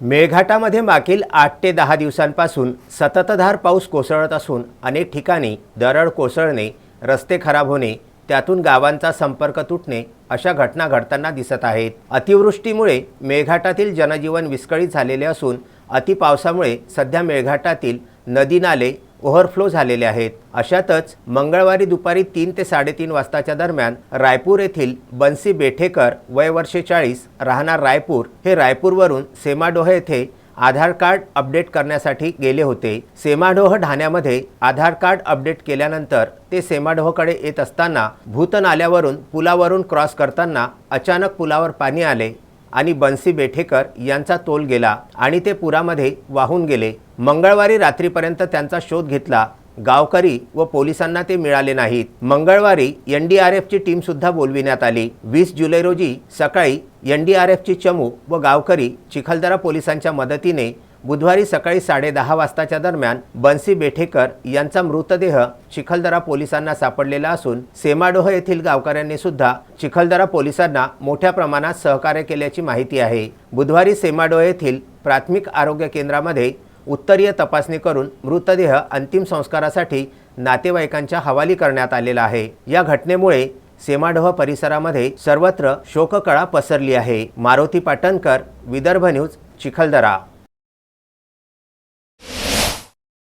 मेळघाटामध्ये मागील आठ ते दहा दिवसांपासून सततधार पाऊस कोसळत असून अनेक ठिकाणी दरड कोसळणे रस्ते खराब होणे त्यातून गावांचा संपर्क तुटणे अशा घटना घडताना दिसत आहेत. अतिवृष्टीमुळे मेळघाटातील जनजीवन विस्कळीत झालेले असून अतिपावसामुळे सध्या मेळघाटातील नदी नाले ओव्हरफ्लो झालेले आहेत. अशातच मंगळवारी दुपारी तीन ते साडेतीन वाजताच्या दरम्यान रायपूर येथील बन्सी बेठेकर वय वर्षे चाळीस राहणार रायपूर हे रायपूरवरून सेमाडोह येथे आधार कार्ड अपडेट करण्यासाठी गेले होते. सेमाडोह ढाण्यामध्ये आधार कार्ड अपडेट केल्यानंतर ते सेमाडोहकडे येत असताना भूतनाल्यावरून पुलावरून क्रॉस करताना अचानक पुलावर पाणी आले आणि बन्सी बेठेकर यांचा तोल गेला आणि ते पुरामध्ये वाहून गेले. मंगळवारी रात्रीपर्यंत त्यांचा शोध घेतला गावकरी व पोलिसांना ते मिळाले नाहीत. मंगळवारी एन डी आर एफची टीम सुद्धा बोलविण्यात आली. वीस जुलै रोजी सकाळी एन डी आर एफची चमू व गावकरी चिखलदरा पोलिसांच्या मदतीने बुधवारी सकाळी साडेदहा वाजताच्या दरम्यान बन्सी बेठेकर यांचा मृतदेह चिखलदरा पोलिसांना सापडलेला असून सेमाडोह येथील गावकऱ्यांनी सुद्धा चिखलदरा पोलिसांना मोठ्या प्रमाणात सहकार्य केल्याची माहिती आहे. बुधवारी सेमाडोह येथील प्राथमिक आरोग्य केंद्रामध्ये उत्तरीय तपासणी करून मृतदेह अंतिम संस्कारासाठी नातेवाईकांच्या हवाली करण्यात आलेला आहे. या घटनेमुळे सेमाडोह परिसरामध्ये सर्वत्र शोककळा पसरली आहे. मारुती पाटणकर विदर्भ न्यूज चिखलदरा.